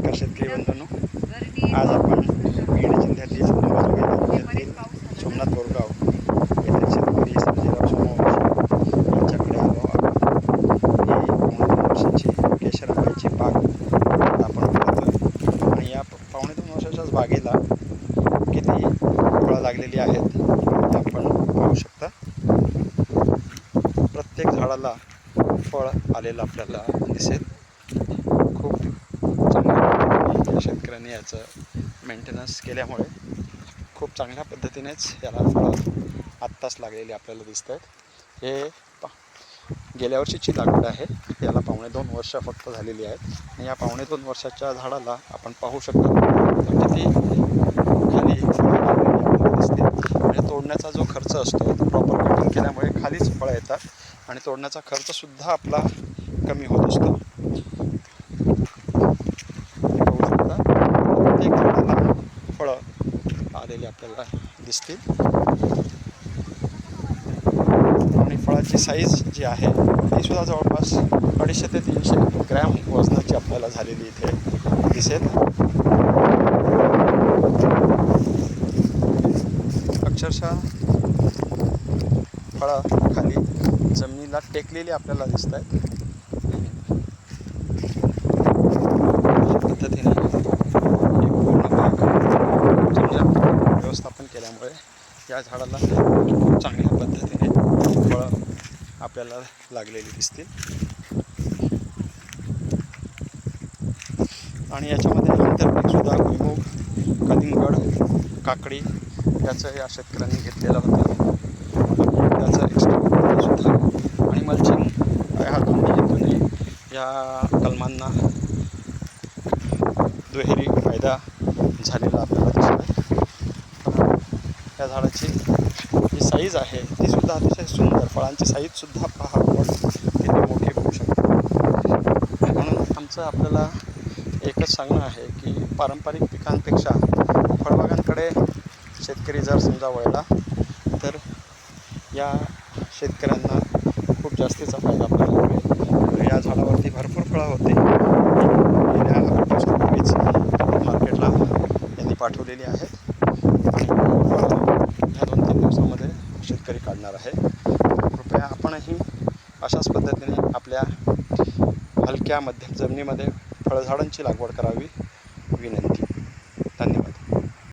नमस्कार शेतकरी बंधूंनो. आज आपण बीड जिल्ह्यातील अंबाजोगाई तालुक्यातील सोमनाथ बोरगाव येथील शेतकरी संजयराव सोमवंशी यांच्याकडे आलो आहोत. वर्षाची केशर आंब्याची बाग आपण पाहतोय. आणि या पावणे दोन वर्षाच्याच बागेला किती फळं लागलेली आहेत ते आपण पाहू शकता. प्रत्येक झाडाला फळ आलेलं आपल्याला दिसेल खूप चांगल्या शेतकऱ्यांनी याचं मेंटेनन्स केल्यामुळे खूप चांगल्या पद्धतीनेच याला फळं आत्ताच लागलेली आपल्याला दिसत आहेत हे पा गेल्या वर्षीची लागवड आहे. याला पावणे दोन वर्ष फक्त झालेली आहेत. आणि या पावणे दोन वर्षाच्या झाडाला आपण पाहू शकतो तर किती खाली फळं दिसते. म्हणजे तोडण्याचा जो खर्च असतो तो प्रॉपर कटिंग केल्यामुळे खालीच फळं येतात. आणि तोडण्याचा खर्चसुद्धा आपला कमी होत असतो पाहू शकता प्रत्येक झाडाला फळं आलेली आपल्याला दिसतील. आणि फळाची साईज जी आहे ती सुद्धा जवळपास अडीचशे ते तीनशे ग्रॅम वजनाची आपल्याला झालेली इथे दिसेल. अक्षरशः फळं खाली जमिनीला टेकलेली आपल्याला दिसत आहेत अशा पद्धतीने ही पूर्ण बाग चांगल्या व्यवस्थापन केल्यामुळे या झाडाला खूप चांगल्या पद्धतीने फळं आपल्याला लागलेली दिसतील. आणि याच्यामध्ये आंतरपीकसुद्धा भुईमुग कलिंगड काकडी याचं या शेतकऱ्यांनी घेतलेलं होतं. त्याचं एक्स्ट्रा सुद्धा. आणि मल्चिंग ह्या दोन्ही हेतूने या कलमांना दुहेरी फायदा झालेला आपल्याला दिसतो या झाडाची जी साईज आहे ती सुद्धा अतिशय सुंदर. फळांची साईजसुद्धा पहा आपण. किती मोठी होऊ शकते. म्हणून आमचं आपल्याला एकच सांगणं आहे की पारंपरिक पिकांपेक्षा फळबागांकडे शेतकरी जर समजा वळला तर या शेतकऱ्यांना खूप जास्तीचा फायदा आपल्याला मिळेल या झाडावरती भरपूर फळं होते. मार्केटला यांनी पाठवलेली आहेत. आणि ह्या दोन तीन दिवसामध्ये शेतकरी काढणार आहे. कृपया आपणही अशाच पद्धतीने आपल्या हलक्या मध्यम जमिनीमध्ये फळझाडांची लागवड करावी. विनंती. धन्यवाद.